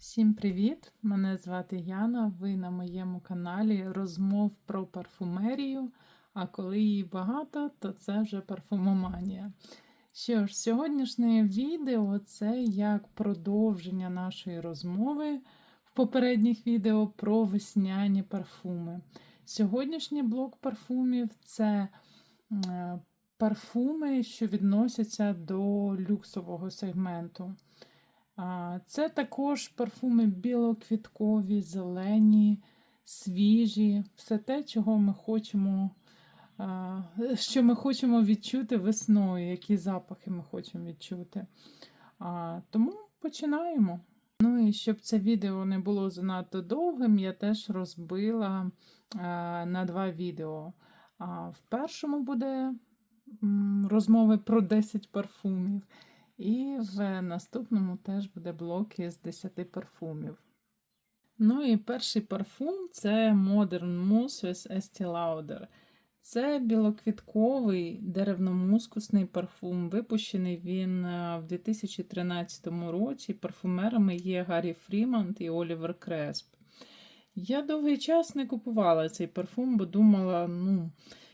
Всім привіт! Мене звати Яна. Ви на моєму каналі розмов про парфумерію. А коли її багато, то це вже парфумоманія. Що ж, сьогоднішнє відео це як продовження нашої розмови в попередніх відео про весняні парфуми. Сьогоднішній блок парфумів це е, парфуми, що відносяться до люксового сегменту. Це також парфуми білоквіткові, зелені, свіжі, все те, чого ми хочемо, що ми хочемо відчути весною, які запахи ми хочемо відчути. Тому починаємо. Ну і щоб це відео не було занадто довгим, я теж розбила на два відео. В першому буде розмови про 10 парфумів. І в наступному теж буде блок із 10 парфумів. Ну і перший парфум це Modern Mousse with Estee Lauder. Це білоквітковий деревно-мускусний парфум. Випущений він е, в 2013 році. Парфумерами є Гаррі Фрімант і Олівер Кресп. Я довгий час не купувала цей парфум, бо думала, ну,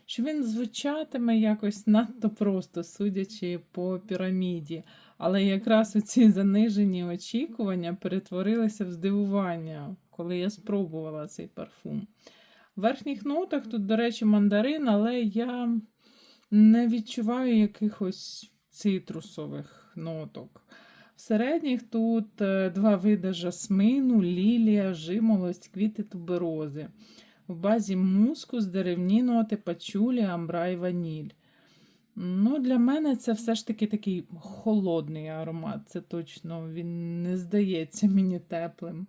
що він звучатиме якось надто просто, судячи по піраміді. Але якраз ці занижені очікування перетворилися в здивування, коли я спробувала цей парфум. В верхніх нотах тут, до речі, мандарин, але я не відчуваю якихось цитрусових ноток. В середніх тут е, два види жасмину, лілія, жимолость, квіти туберози. В базі мускус, деревні ноти, пачулі, амбра і ваніль. Ну, Для мене це все ж таки такий холодний аромат. Це точно він не здається мені теплим.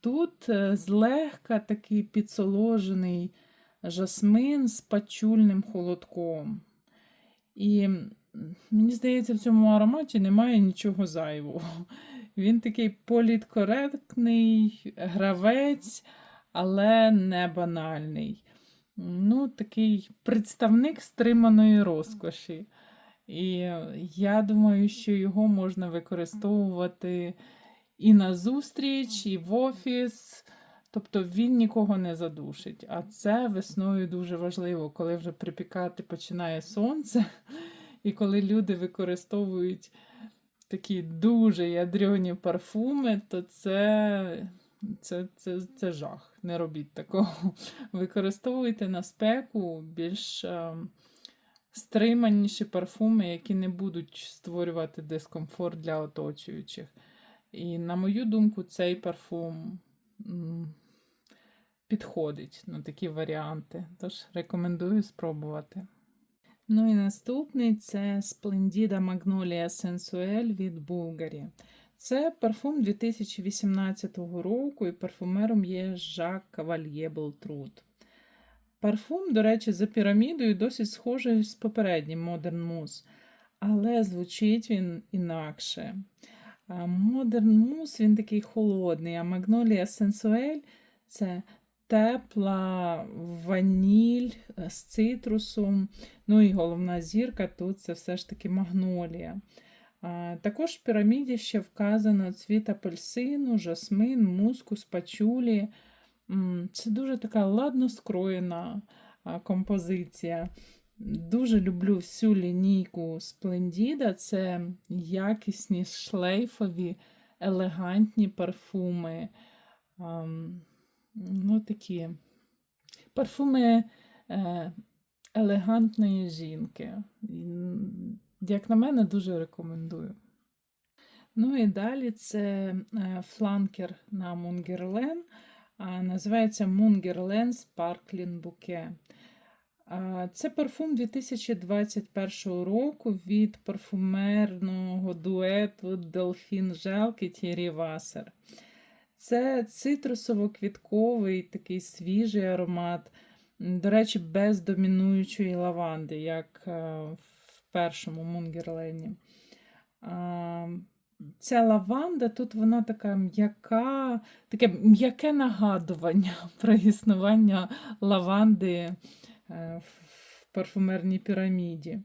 Тут е, злегка такий підсоложений жасмин з пачульним холодком. І мені здається, в цьому ароматі немає нічого зайвого. Він такий політкоректний, гравець, але не банальний ну, такий представник стриманої розкоші. І я думаю, що його можна використовувати і на зустріч, і в офіс. Тобто він нікого не задушить. А це весною дуже важливо, коли вже припікати починає сонце, і коли люди використовують такі дуже ядрені парфуми, то це це, це, це жах. Не робіть такого. Використовуйте на спеку більш е, стриманіші парфуми, які не будуть створювати дискомфорт для оточуючих. І, на мою думку, цей парфум підходить на такі варіанти. Тож рекомендую спробувати. Ну і наступний це Splendida Magnolia Sensuel від Bulgari. Це парфум 2018 року, і парфумером є Жак Кавальє Белтруд. Парфум, до речі, за пірамідою досить схожий з попереднім Modern Mousse, але звучить він інакше. Modern Mousse він такий холодний, а Magnolia Sensuel це тепла ваніль з цитрусом. Ну і головна зірка тут це все ж таки магнолія. Також в піраміді ще вказано цвіт апельсину, жасмин, мускус, пачулі. Це дуже така ладно скроєна композиція. Дуже люблю всю лінійку Сплендіда. Це якісні шлейфові, елегантні парфуми. Ну, такі парфуми е, елегантної жінки. Як на мене, дуже рекомендую. Ну і далі це е, фланкер на Мунгерлен. Називається Мунгерлен Sparkling Bouquet. Це парфум 2021 року від парфумерного дуету Delphine Жалк і Thierry Wasser. Це цитрусово-квітковий такий свіжий аромат, до речі, без домінуючої лаванди, як е, в першому Мунгерлені. Ця лаванда тут вона така м'яка, таке м'яке нагадування про існування лаванди е, в парфумерній піраміді.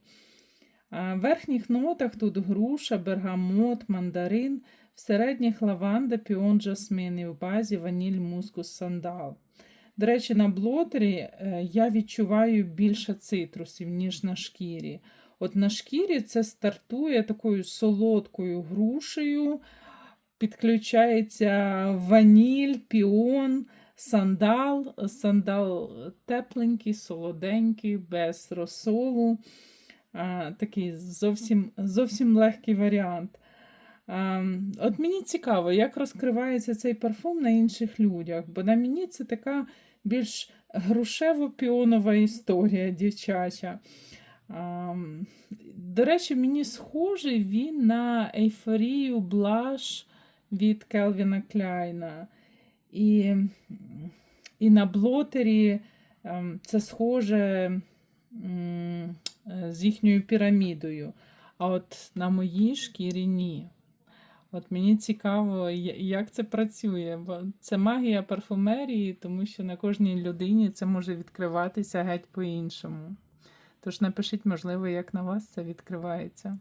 В верхніх нотах тут груша, бергамот, мандарин. В середніх лаванда, піон, жасмин і в базі ваніль, мускус, сандал. До речі, на блотері е, я відчуваю більше цитрусів, ніж на шкірі. От на шкірі це стартує такою солодкою грушею, підключається ваніль, піон, сандал. Сандал тепленький, солоденький, без розсолу. Такий зовсім, зовсім легкий варіант. От мені цікаво, як розкривається цей парфум на інших людях, бо на мені це така більш грушево-піонова історія дівчача. А, До речі, мені схожий він на ейфорію блаш від Келвіна Кляйна. І, і на блотері ем, це схоже з їхньою пірамідою. А от на моїй шкірі ні. От мені цікаво, як це працює, бо це магія парфумерії, тому що на кожній людині це може відкриватися геть по-іншому. Тож напишіть, можливо, як на вас це відкривається.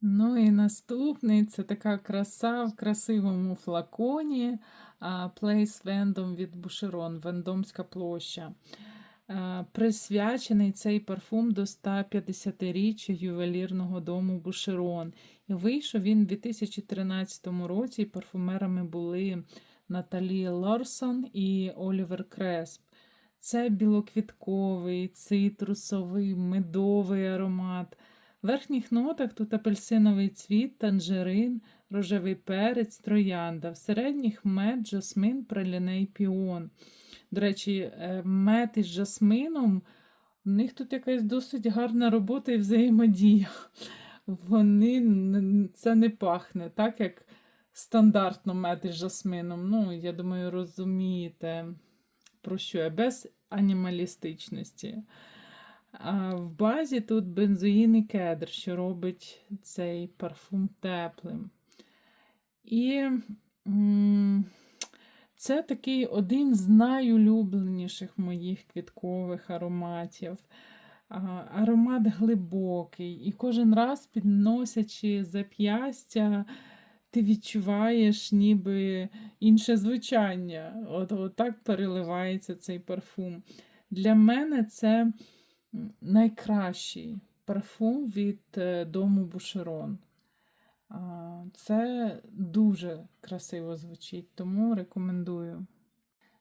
Ну і наступний це така краса в красивому флаконі Place Vendom від Бушерон, Вендомська площа. Присвячений цей парфум до 150-річчя ювелірного дому Бушерон. І вийшов він у 2013 році. і Парфумерами були Наталі Лорсон і Олівер Кресп. Це білоквітковий, цитрусовий, медовий аромат. В верхніх нотах тут апельсиновий цвіт, танжерин, рожевий перець, троянда. В середніх мед, жасмин, праліней, піон. До речі, е, мед із жасмином, у них тут якась досить гарна робота і взаємодія. Вони це не пахне, так як стандартно мед із жасмином. Ну, я думаю, розумієте, про що я, без анімалістичності. В базі тут бензоїн і кедр, що робить цей парфум теплим. І це такий один з найулюбленіших моїх квіткових ароматів. Аромат глибокий, і кожен раз, підносячи зап'ястя, ти відчуваєш ніби інше звучання. От, от так переливається цей парфум. Для мене це найкращий парфум від е, дому Бушерон. Це дуже красиво звучить, тому рекомендую.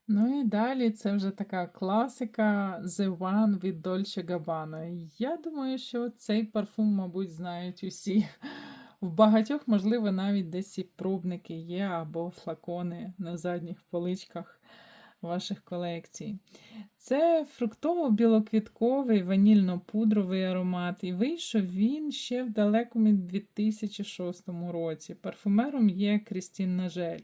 Ну і далі це вже така класика The One від Dolce Gabbana. Я думаю, що цей парфум, мабуть, знають усі. В багатьох, можливо, навіть десь і пробники є або флакони на задніх поличках ваших колекцій. Це фруктово-білоквітковий ванільно-пудровий аромат, і вийшов він ще в далекому 2006 році. Парфумером є Крістін Нажель.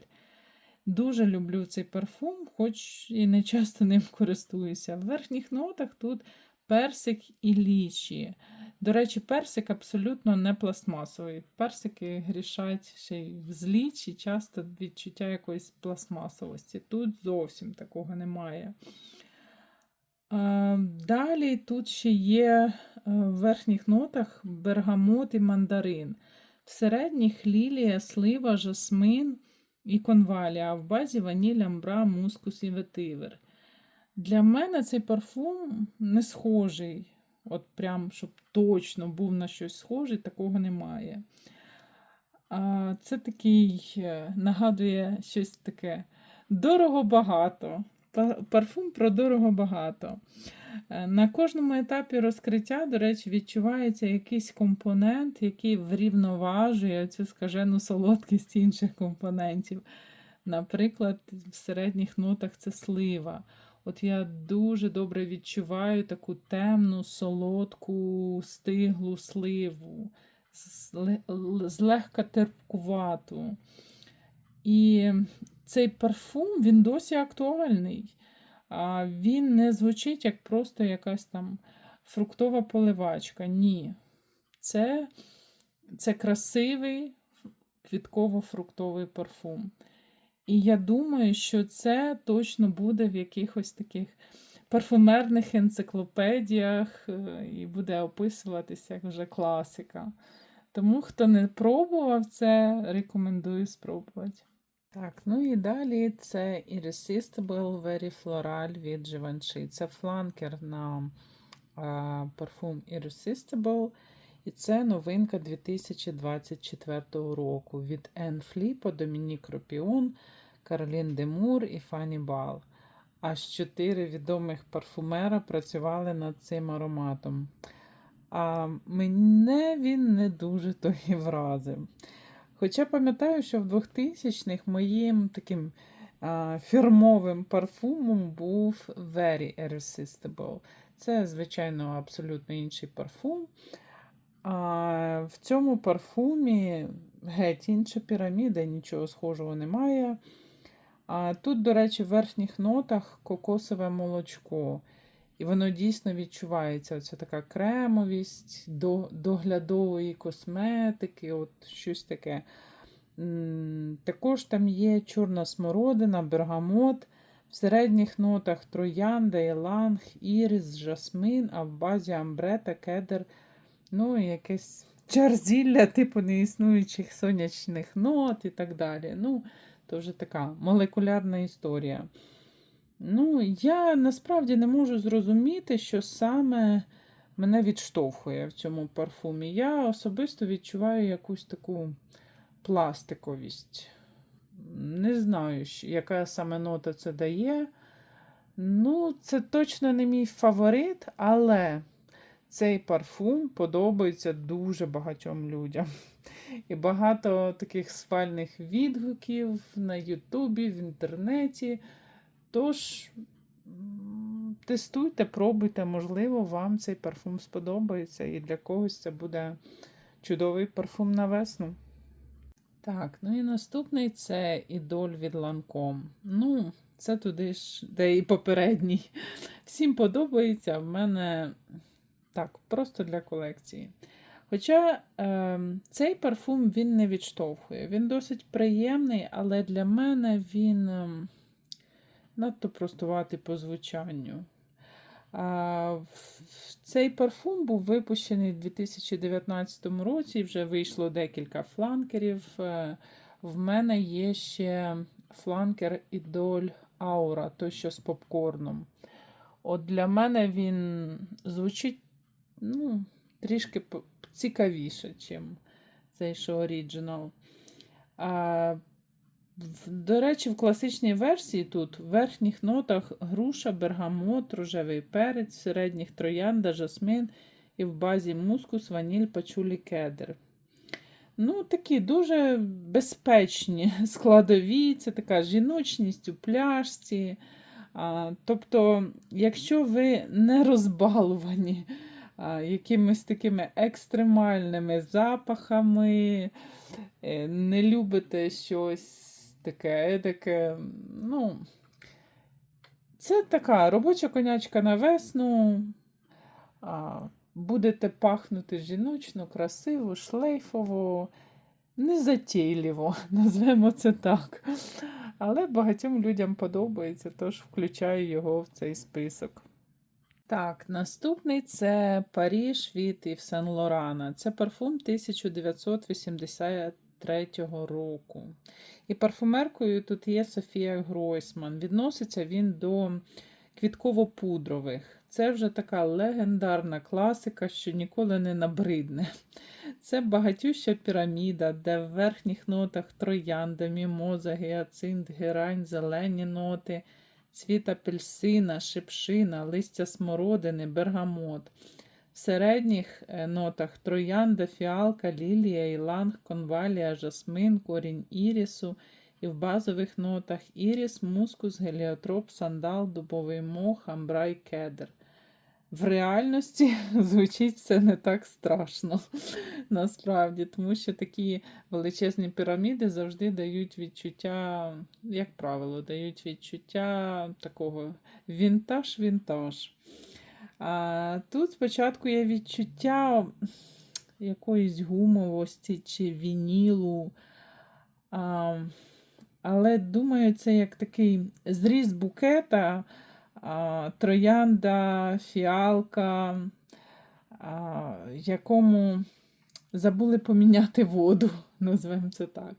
Дуже люблю цей парфум, хоч і не часто ним користуюся. В верхніх нотах тут персик і лічі. До речі, персик абсолютно не пластмасовий. Персики грішать ще й в злічі, часто відчуття якоїсь пластмасовості. Тут зовсім такого немає. Далі тут ще є е, в верхніх нотах бергамот і мандарин. В середніх лілія, слива, жасмин і конвалія, а в базі ваніль, амбра, мускус і ветивер. Для мене цей парфум не схожий. От прям, щоб точно був на щось схожий, такого немає. Це такий, е, нагадує щось таке дорого-багато. Парфум про дорого-багато. Е, На кожному етапі розкриття, до речі, відчувається якийсь компонент, який врівноважує цю скажену солодкість інших компонентів. Наприклад, в середніх нотах це слива. От я дуже добре відчуваю таку темну, солодку, стиглу сливу, злегка терпкувату. І цей парфум він досі актуальний. Він не звучить як просто якась там фруктова поливачка. Ні. Це, це красивий квітково-фруктовий парфум. І я думаю, що це точно буде в якихось таких парфумерних енциклопедіях е, і буде описуватися як вже класика. Тому, хто не пробував це, рекомендую спробувати. Так, ну і далі це Irresistible Very Floral від Givenchy. Це фланкер на а, парфум Irresistible. І це новинка 2024 року від Anne Flip, Домінік Ропіон, Каролін Демур і Фанні Бал. Аж чотири відомих парфумера працювали над цим ароматом. А мене він не дуже то і вразив. Хоча пам'ятаю, що в 2000-х моїм таким а, фірмовим парфумом був Very Irresistible. Це, звичайно, абсолютно інший парфум. А в цьому парфумі геть інша піраміда, нічого схожого немає. А тут, до речі, в верхніх нотах кокосове молочко. І воно дійсно відчувається. Оце така кремовість до, доглядової косметики, от щось таке. Також там є чорна смородина, бергамот. В середніх нотах троянда, іланг, ірис, жасмин, а в базі амбрета, кедр, ну якесь чарзілля, типу неіснуючих сонячних нот і так далі. Ну, то вже така молекулярна історія. Ну, я насправді не можу зрозуміти, що саме мене відштовхує в цьому парфумі. Я особисто відчуваю якусь таку пластиковість. Не знаю, яка саме нота це дає. Ну, це точно не мій фаворит, але цей парфум подобається дуже багатьом людям. І багато таких схвальних відгуків на Ютубі, в інтернеті. Тож, тестуйте, пробуйте, можливо, вам цей парфум сподобається, і для когось це буде чудовий парфум на весну. Так, ну і наступний це ідоль від Lancome. Ну, це туди ж, де і попередній. Всім подобається. В мене так, просто для колекції. Хоча ем, цей парфум він не відштовхує. Він досить приємний, але для мене він ем, надто простуватий по звучанню. А, Цей парфум був випущений у 2019 році, вже вийшло декілька фланкерів. Е, В мене є ще фланкер Ідоль Аура, той, що з попкорном. От для мене він звучить ну, трішки цікавіше, ніж цей що оріджинал. А, до речі, в класичній версії тут в верхніх нотах груша, бергамот, рожевий перець, в середніх троянда, жасмин і в базі мускус, ваніль, пачулі, кедр. Ну, такі дуже безпечні складові, це така жіночність у пляшці. А, тобто, якщо ви не розбалувані якимись такими екстремальними запахами, е, не любите щось таке, таке, ну, це така робоча конячка на весну. Будете пахнути жіночно, красиво, шлейфово, незатейливо, назвемо це так. Але багатьом людям подобається, тож включаю його в цей список. Так, наступний це Паріж від Ів Сен Лорана. Це парфум 1983 року. І парфумеркою тут є Софія Гройсман. Відноситься він до квітково-пудрових. Це вже така легендарна класика, що ніколи не набридне. Це багатюща піраміда, де в верхніх нотах троянда, мімоза, гіацинт, герань, зелені ноти, цвіт апельсина, шипшина, листя смородини, бергамот. В середніх е, нотах троянда, фіалка, лілія, іланг, конвалія, жасмин, корінь ірісу. І в базових нотах іріс, мускус, геліотроп, сандал, дубовий мох, амбрай, кедр. В реальності звучить це не так страшно, насправді, тому що такі величезні піраміди завжди дають відчуття, як правило, дають відчуття такого вінтаж-вінтаж. А тут спочатку є відчуття якоїсь гумовості чи вінілу. А, але думаю, це як такий зріз букета, троянда, фіалка, якому забули поміняти воду, назвемо це так.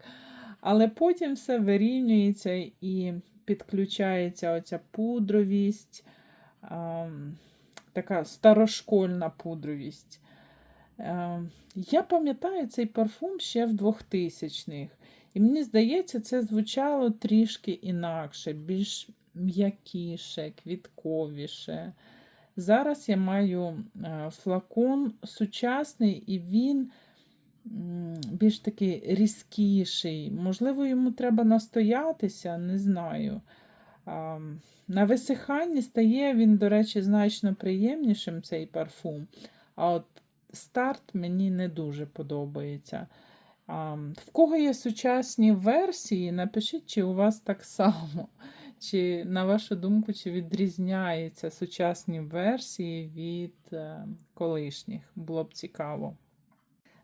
Але потім все вирівнюється і підключається оця пудровість, така старошкольна пудровість. Я пам'ятаю цей парфум ще в 2000-х. І мені здається, це звучало трішки інакше, більш м'якіше, квітковіше. Зараз я маю е, флакон сучасний, і він більш такий різкіший. Можливо, йому треба настоятися, не знаю. На висиханні стає він, до речі, значно приємнішим цей парфум. А от старт мені не дуже подобається. В кого є сучасні версії, напишіть, чи у вас так само. Чи, на вашу думку, чи відрізняються сучасні версії від е, колишніх? Було б цікаво.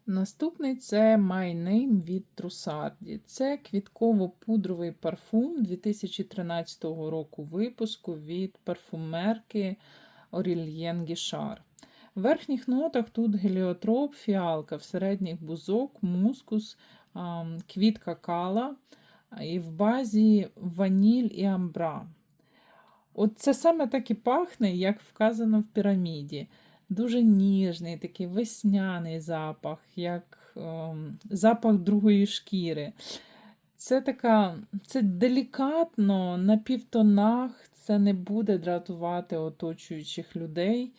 Наступний це My Name від Трусарді. Це квітково-пудровий парфум 2013 року випуску від парфумерки Aurélien Guichard. В верхніх нотах тут геліотроп, фіалка, в середніх бузок, мускус, квітка кала і в базі ваніль і амбра. От це саме так і пахне, як вказано в піраміді. Дуже ніжний, такий весняний запах, як ем, запах другої шкіри. Це така, це делікатно, на півтонах, це не буде дратувати оточуючих людей.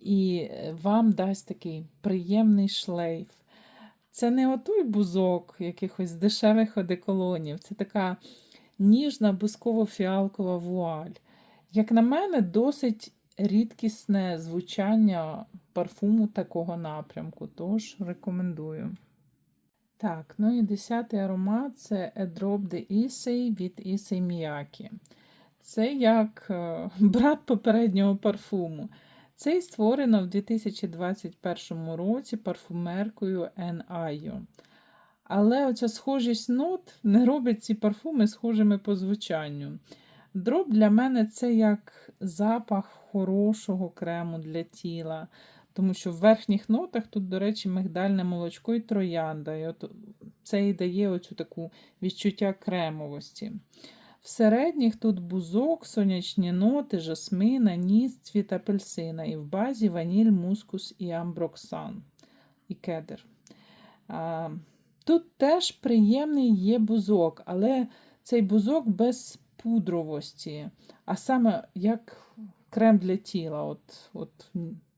І вам дасть такий приємний шлейф. Це не отой бузок якихось дешевих одеколонів, це така ніжна бузково-фіалкова вуаль. Як на мене, досить рідкісне звучання парфуму такого напрямку, тож рекомендую. Так, ну і десятий аромат це A de Issei від Issei Miyake. Це як е, брат попереднього парфуму. Цей створено в 2021 році парфумеркою N.I.O. Але оця схожість нот не робить ці парфуми схожими по звучанню. Дроб для мене це як запах хорошого крему для тіла. Тому що в верхніх нотах тут, до речі, мигдальне молочко і троянда. І от Це і дає оцю таку відчуття кремовості. В середніх тут бузок, сонячні ноти, жасмин, аніс, цвіт апельсина. І в базі ваніль, мускус і амброксан і кедр. А, Тут теж приємний є бузок, але цей бузок без пудровості, а саме як крем для тіла, от, от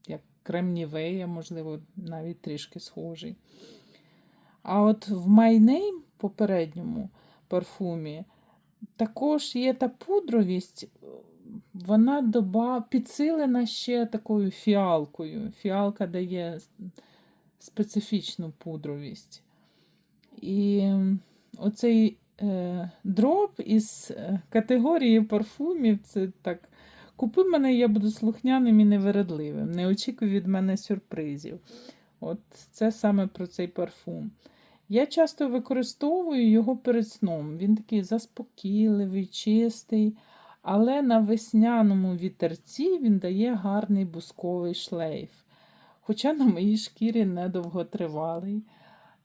як крем Нівея, можливо, навіть трішки схожий. А от в Name попередньому парфумі також є та пудровість, вона доба підсилена ще такою фіалкою. Фіалка дає специфічну пудровість. І оцей е, дроб із е, категорії парфумів це так. Купи мене, я буду слухняним і невередливим. Не очікуй від мене сюрпризів. От Це саме про цей парфум. Я часто використовую його перед сном. Він такий заспокійливий, чистий, але на весняному вітерці він дає гарний бусковий шлейф. Хоча на моїй шкірі недовготривалий.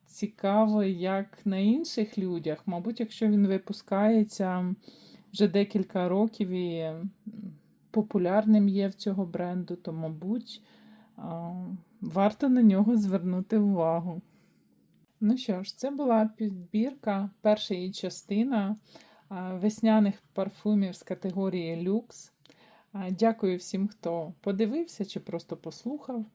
Цікаво, як на інших людях. Мабуть, якщо він випускається вже декілька років і популярним є в цього бренду, то, мабуть, варто на нього звернути увагу. Ну що ж, це була підбірка, перша її частина весняних парфумів з категорії люкс. Дякую всім, хто подивився чи просто послухав.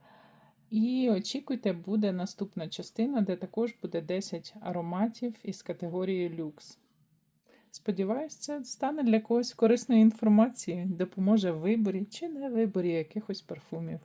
І очікуйте, буде наступна частина, де також буде 10 ароматів із категорії люкс. Сподіваюсь, це стане для когось корисною інформацією, допоможе в виборі чи не виборі якихось парфумів.